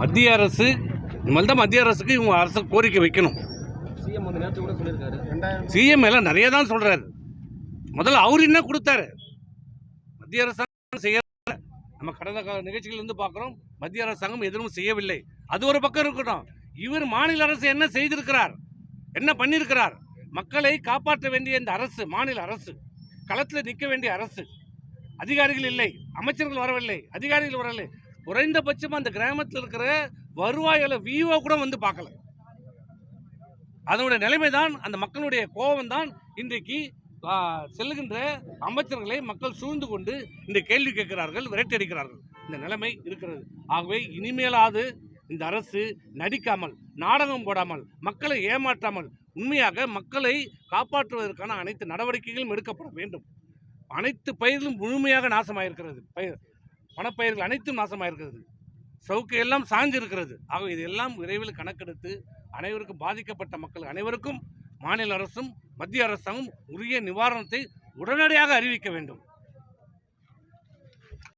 மத்திய அரசு இனிமேல் தான் மத்திய அரசுக்கு இவங்க அரசு கோரிக்கை வைக்கணும். சிஎம் எல்லாம் நிறைய தான் சொல்றாரு. முதல்ல அவர் என்ன கொடுத்தாரு? மத்திய அரசாங்கம் செய்ய நம்ம கடந்த கால நிகழ்ச்சிகள் இருந்து பார்க்குறோம் மத்திய அரசாங்கம் எதுவும் செய்யவில்லை. அது ஒரு பக்கம் இருக்கட்டும். இவர் மாநில அரசு என்ன செய்திருக்கிறார்? என்ன பண்ணியிருக்கிறார்? மக்களை காப்பாற்ற வேண்டிய இந்த அரசு மாநில அரசு களத்தில் நிற்க வேண்டிய அரசு. அதிகாரிகள் இல்லை அமைச்சர்கள் வரவில்லை அதிகாரிகள் வரவில்லை. குறைந்தபட்சம் அந்த கிராமத்தில் இருக்கிற வருவாயில் விஓ கூட வந்து பார்க்கல. அதனுடைய நிலைமை தான் அந்த மக்களுடைய கோபம் தான் இன்றைக்கு செல்லுகின்ற அமைச்சர்களை மக்கள் சூழ்ந்து கொண்டு இந்த கேள்வி கேட்கிறார்கள் விரட்டடிக்கிறார்கள் இந்த நிலைமை இருக்கிறது. ஆகவே இனிமேலாவது இந்த அரசு நடிக்காமல் நாடகம் போடாமல் மக்களை ஏமாற்றாமல் உண்மையாக மக்களை காப்பாற்றுவதற்கான அனைத்து நடவடிக்கைகளும் எடுக்கப்பட வேண்டும். அனைத்து பயிர்களும் முழுமையாக நாசமாயிருக்கிறது. பயிர் பணப்பயிர்கள் அனைத்தும் நாசமாயிருக்கிறது. சவுக்கு எல்லாம் சாஞ்சிருக்கிறது. ஆக இதெல்லாம் விரைவில் கணக்கெடுத்து அனைவருக்கும் பாதிக்கப்பட்ட மக்கள் அனைவருக்கும் மாநில அரசும் மத்திய அரசாங்கம் உரிய நிவாரணத்தை உடனடியாக அறிவிக்க வேண்டும்.